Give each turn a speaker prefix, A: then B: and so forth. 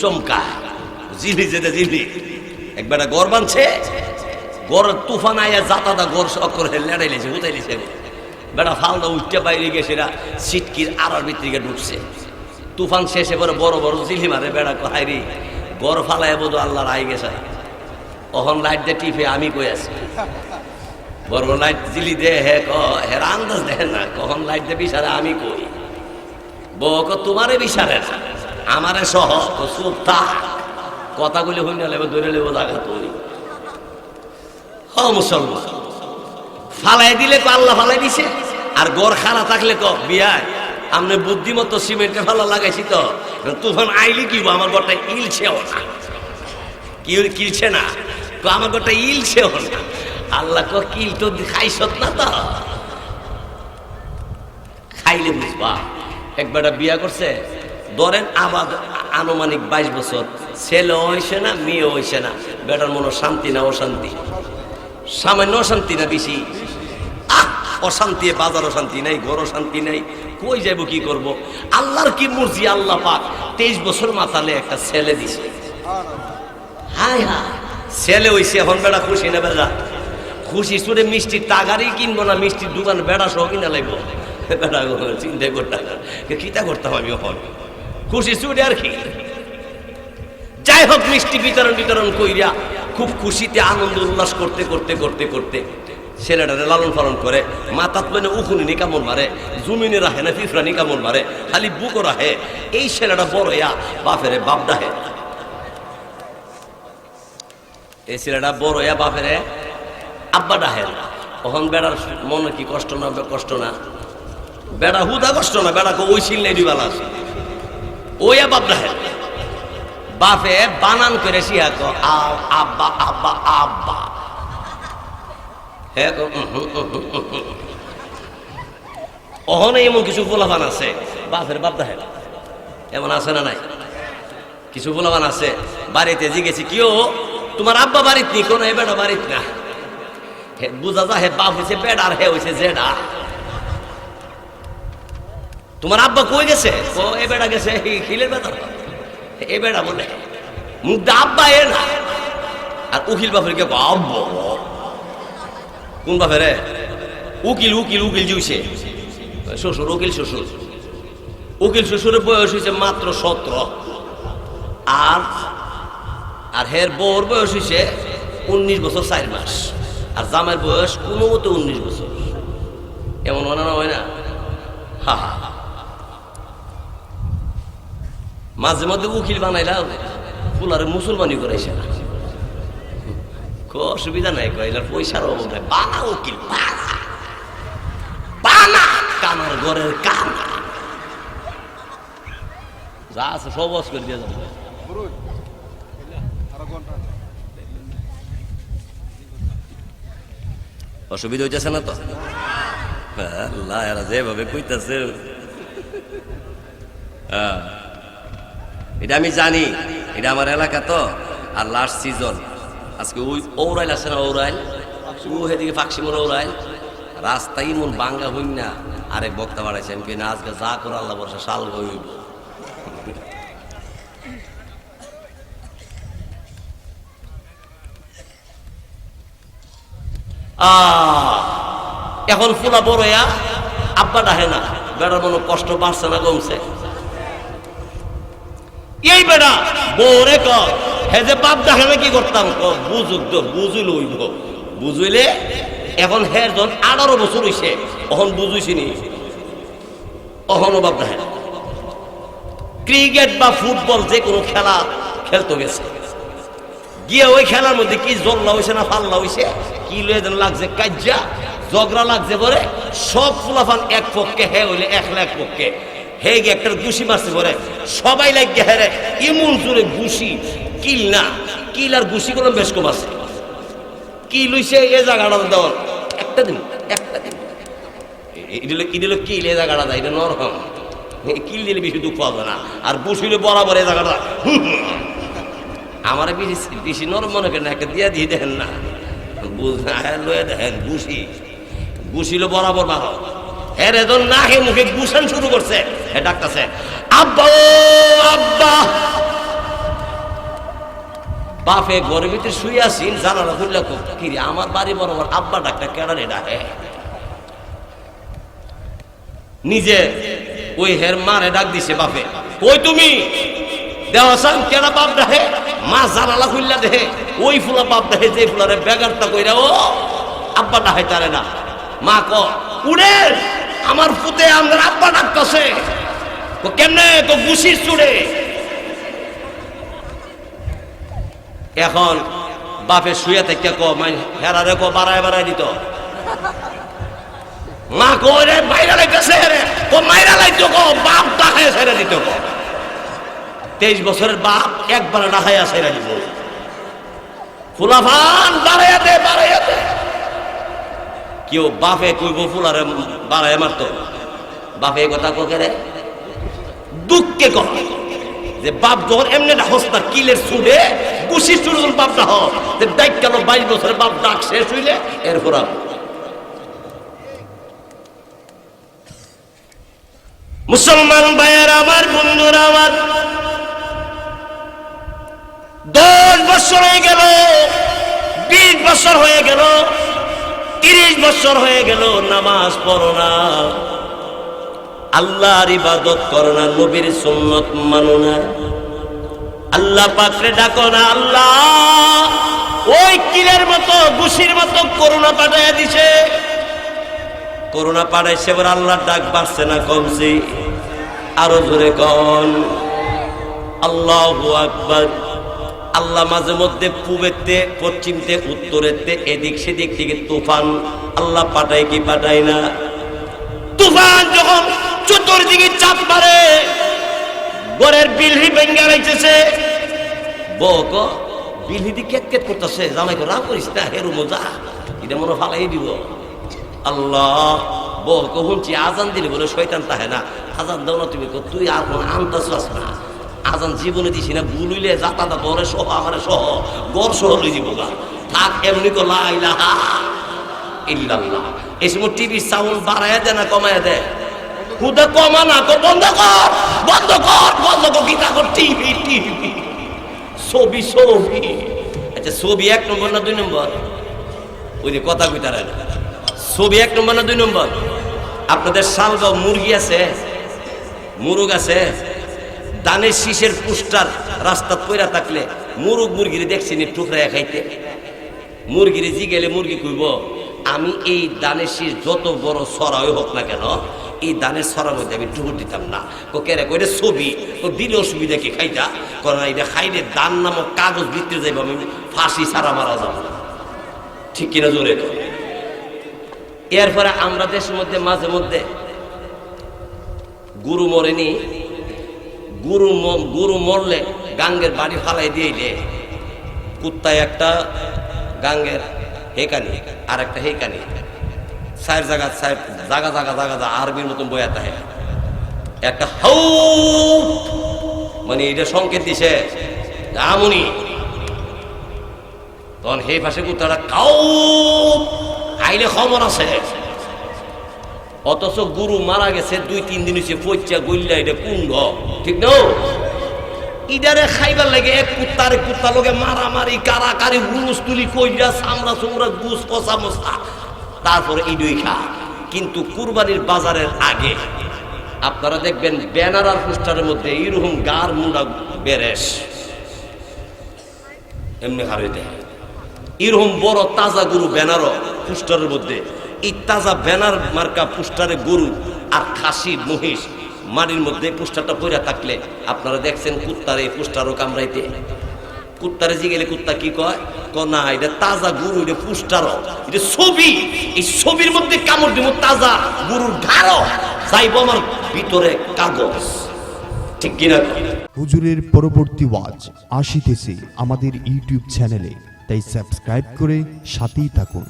A: চমকায়। জিনি যেতে জিনি একবার গড় বানছে গড়ের তুফান আইয়া জাতাদা গড় করে লেড়াইলেছে উঠাইলেছে। বেটা ফালদা উঠতে বাইরে গেছে এরা সিটকির আড়ার ভিতরে ঢুকছে। তুফান শেষে পরে বড় বড় জিলি মারে, বেড়া হাইরি গড় ফালায় বোধ আল্লাহর আই গেছে। অহন লাইট দিয়ে টিপে আমি কই আছি? বড় লাইট জিলি দে, হে ক হের আন্দাজ দেয় না, কখন লাইট দে বিচারে আমি কই? বক তোমারে বিচারে না। আমারে সহ তো চুপ কথাগুলি হইনা লেবে ধরে লেবো জায়গা তুই হ মুসলমান, ফালাই দিলে তো আল্লাহ ফালাই দিছে। আর গড় খারা থাকলে ক, বিয়ায়। আমনে বুদ্ধিমতো সিমেন্টে ফালা লাগাইছি তো। তুফান আইলি কি আমার গড়টা ইলছেও না। কিলছে না? তো আমার গড়টা ইলছেও না। আল্লাহ ক, কিল তো খাইছত না তো। খাইলে বুঝবা একবারটা বিয়া করছে ধরেন আবার আনুমানিক বাইশ বছর, ছেলে হয়েছে না, মেয়ে হয়েছে না, বেটার মনে শান্তি না অশান্তি? সামান্য অশান্তি না বেশি? অশান্তি, বাজার অশান্তি নাই, ঘর অশান্তি নাই, কই যাব কি করব? আল্লাহর কি মর্জি, আল্লাহ পাক তেইশ বছর মাথালে একটা ছেলে দিছে। হায় হাই ছেলে হইছে, এখন বেড়া খুশি না বেড়া খুশি সুরে মিষ্টি টাকারই কিনবো না, মিষ্টির দোকান বেড়া সহ কিনা লাগবো? বেড়া চিন্তা করতে কিতা করতাম আমি এখন? খুশি সুরে আর কি? যাই হোক মিষ্টি বিতরণ বিতরণ কইরা খুব খুশিতে আনন্দ উল্লাস করতে করতে করতে করতে ছেলেটারে লালন পালন করে, মাতাত মানে উখুনি নিকামন মারে, জমিনে রাখে না ফিফরা নিকামন মারে, খালি বুকো রাখে এই ছেলেটা বড় ইয়া বাপেরে বাপ ডাহে। এই ছেলেটা বড় ইয়া বাপেরে আব্বা ডাহে। তখন বেড়ার মনে কি কষ্ট না কষ্ট না? বেড়া হুদা কষ্ট না, বেড়াকে ওই সিল নেই দিবালা ওই বাপ ডাহে বাপে বানান করে শিয়া কো আব্বা আব্বা আব্বা। হে উহু। অহনে এমন কিছু পোলাপান আছে। বাপের বাপ দেখে। এমন আছে না নাই? কিছু পোলাপান আছে। বাড়িতে জিগেছি কিও, তোমার আব্বা বাড়িত নি কোনো এ বেটা বাড়িত না। হে, বুঝা যা হে বাপ হয়েছে বেড়া আর হে হয়েছে জেডা। তোমার আব্বা কই গেছে? ও, এ বেড়া গেছে। হিলের বেড়া। এ বেড়া বলে। মুখটা আব্বা এ না। আর উকিল বাপের কে আব্ব। কোন বাপের উকিল উকিল উকিল জুইছে। শ্বশুর, উকিল শ্বশুর। উকিল, শ্বশুরের বয়স হয়েছে মাত্র সতেরো। আর আর হের বউর বয়স হয়েছে উনিশ বছর চার মাস। আর জামাইয়ের বয়স কোনো মতো উনিশ বছর। এমন মনে হয় না? হা হা হা। মাঝে মধ্যে উকিল বানাইলাম, ফুলারে মুসলমানি করাইছে অসুবিধা নাই কইলার পয়সার বানা উকিল কানার ঘরের কানা। যা আছে সব করে দিয়ে যাব। অসুবিধা হইতেছে না তো? এরা যেভাবে কইতাছে। হ্যাঁ। এটা আমি জানি, এটা আমার এলাকা তো। আর লাস্ট সিজন আজকে ওই ঔরাইল আছে না ঔরাইল? হেদিকে ফাঁকসিমন ঔরাইল। রাস্তায় মন বাঙ্গা হইন না। আরেক বক্তা বাড়াইছে আমি না, আজকে যা করে, আল্লাহ বর্ষা শাল হইব। এখন ফুলা বড় ইয়া আব্বা ডাহে না। বেড়ার মনে কষ্ট বাড়ছে না কমছে। এই বেড়া বউরে ক, হে যে বাপ দেখাবে কি করতাম? বুঝুক তো বুঝিল হইব বুঝইলে এখন হের আঠারো বছর হইছে, অহন বুঝুইছিনি। অহনও বাপ দেখে। ক্রিকেট বা ফুটবল যে কোনো খেলা খেলতে গেছে। গিয়ে ওই খেলার মধ্যে কি জল্লা হয়েছে না ফাল্লা হয়েছে কি লয়ে যেন লাগছে? কাজ্জা? জগরা লাগছে পরে সব ফুলাফান এক পক্ষে, হে হইলে এক লাখ পক্ষে। হে একটা ঘুষি মারছে পরে সবাই লাগে হেরে। ইমন জোরে ঘুষি। কিল না। কিল আর ঘুষি কোনো বেশ কম আছে। কি লইছে এ জায়গাটা দেওয়ার একটা দিন একটা দিন। ইদিল ইদিল কিল এ জায়গাটা দেয় এটা নরম। কিল দিলে বেশি দুঃখ হবে না। আর বসিলে বরাবর এ জায়গাটা। আমার বেশি বেশি নরম মনে করেন একটা দিয়া দিয়ে দেখেন না। বুঝ না হ্যাঁ লয়ে দেখেন ঘুষি। ঘুষিলে বরাবর মারো হ্যাঁ রে যখন না হে মুখে ঘুষান শুরু করছে। হে ডাকতেছে, আব্বা, ও আব্বা! বাপে ভিতরে শুয়ে আসিন জানালা খুললে কিরে আমার বাড়ি বরাবর আব্বা ডাক্তার কেডারে ডাকে? নিজে ওই হের মারে ডাক দিছে বাপে, কই তুমি? দেওয়াসান কেডা বাপ ডাহে মা জানালা খুললা দেহে, ওই ফুলা বাপ ডাহে যে ফুলারে বেগারটা কইরা, ও, আব্বা ডাহে তারে না। মা ক উড়ে আমার পুতে আমার আব্বা ডাকতেছে। কেমনে? তো গুছির চুড়ে। এখন বাপে শুয়ে থেকে ক মাই হেরারে ক বাড়ায় বাড়ায় দিত। মা কই রে বাইরে লাইতেছে রে। ও মাইরা লাইতো কো বাপ ডাকায় ছেড়ে দিত কো তেইশ বছরের বাপ একবার ডাকাইয়া ছেড়ে দিব ফুলাফান বাড়াইয়া দে বাড়াইয়া দে। কেউ বাপে কইব ফুলারে বাড়াইয়া মারতো। এই কথা কোকে রে? দুঃখকে কহ যে বাপ যখন এমনি না কিলের সুরে কুশি চুড়ে বাপ ডাহ যে ডাক গেল বাইশ বছরের বাপ ডাক শেষ হইলে এরপর মুসলমান ভাইয়ের আমার, বন্ধুর আমার, দশ বছর হয়ে গেল, বিশ বছর হয়ে গেল তিরিশ বছর হয়ে গেল নামাজ পড়ো না। আল্লাহর ইবাদত করো না, নবীর সুন্নত মানো না। আল্লাহ পাকরে ডাকো না, আল্লাহ। ওই কিলের মতো ঘুষির মতো করোনা পাঠাইয়া দিছে। করোনা পাঠাইছে এবার আল্লাহর ডাক বাড়ছে না কমছে। আরও জোরে কন। আল্লাহ আকবার। আল্লাহ মাঝে মধ্যে পূবেতে পশ্চিমতে উত্তরেতে এদিক সেদিক থেকে তুফান আল্লাহ পাঠায় কি পাঠায় না? তুফান যখন চতুর্দিকে চাপ মারে গড়ের বিলহি ভেঙ্গে রাইতেছে বক বিলহি দি কেট কেট করতেছে, জামাই কো, রাগ করিস না, হেরু মজা, এটা মনে ফালাই দিব। আল্লাহ বক শুনছি, আজান দিলে বলে শয়তান তাহে না। আজান দাও না তুমি তুই আর কোন আন্তাস না। আজান জীবনে দিছি না ভুলিলে যাতা গড়ে সহ, আমার সহ গড় সহ লই দিব গা। থাক, এমনি কো লা ইলাহা ইল্লাল্লাহ। এই সময় টিভির সাউন্ড বাড়ায় দেয় না, কমায় দেয় হুদা কমা না কর, বন্ধ কর বন্ধ কর বন্ধ কর, গীতা কর টিভি টিভি ছবি ছবি। আচ্ছা ছবি এক নম্বর না দুই নম্বর? ওই যে কথা কইতারে ছবি এক নম্বর না দুই নম্বর? আপনাদের শালগাঁও মুরগি আছে, মুরগ আছে। দানের শীষের পুষ্টার রাস্তা পয়রা থাকলে মুরগ মুরগিরে দেখছি নি টুকরায় খাইতে। মুরগিরে জি গেলে মুরগি কইব, আমি এই দানের শীষ যত বড় সরাই হোক না কেন, এই দানের সরার মধ্যে আমি ডুবুর দিতাম না। ও কেরে কইরে ছবি? ও দিলে অসুবিধা কি? খাইতা? কারণ এটা খাইলে দান নামক কাগজ ভিতরে যাইব, আমি ফাঁসি সারা মারা যাব। ঠিক কিনা জোরে এরপরে আমরা দেশের মধ্যে, মাঝে মধ্যে গুরু মরেনি গুরু গুরু মরলে গাঙ্গের বাড়ি ফালাই দিয়ে কুত্তায় একটা, গাঙ্গের হেকানি আর একটা হেকানি। সাইর জায়গা সাইর জাগা জাগা জাগা জায়গা আরবির মতন বয়া তাহে একটা হাউ মানে এটা সংকেত দিছে আমনি। তখন হে পাশে কুত্তাটা কাউ, আইলে খবর আছে। অথচ গুরু মারা গেছে, দুই, তিন দিন হয়েছে পচা গইল্লা, এটা কুণ্ড। ঠিক না ইদারে খাইবার লাগে এক কুত্তার কুত্তা লোকে মারামারি, কারাকারি হুলুস তুলি কইরা সামরা সুমরা গুস কষা মশা তারপরে ইডুই খা কিন্তু কুরবানির বাজারের আগে, আপনারা দেখবেন ব্যানার আর পোস্টারের মধ্যে এইরকম গার মুন্ডা বেরেস এমনি হারাইতে এরকম বড় তাজা গরু ব্যানারও পোস্টারের মধ্যে এই তাজা ব্যানার মার্কা পোস্টারে গরু আর খাসি, মহিষ মাটির মধ্যে পোস্টারটা পইরা থাকলে আপনারা দেখছেন কুত্তার এই পোস্টারও কামড়াইতে। কুত্তারে জি গেলে কুত্তা কি কয়? ক না, এটা তাজা গরু, এটা পুষ্টারও এটা ছবি। এই ছবির মধ্যে কামড় দিব তাজা গরুর ঘাড়ও, যাইব আমার ভিতরে কাগজ। ঠিক কিনা
B: হুজুরের পরবর্তী ওয়াজ আসিতেছে আমাদের ইউটিউব চ্যানেলে, তাই সাবস্ক্রাইব করে সাথেই থাকুন।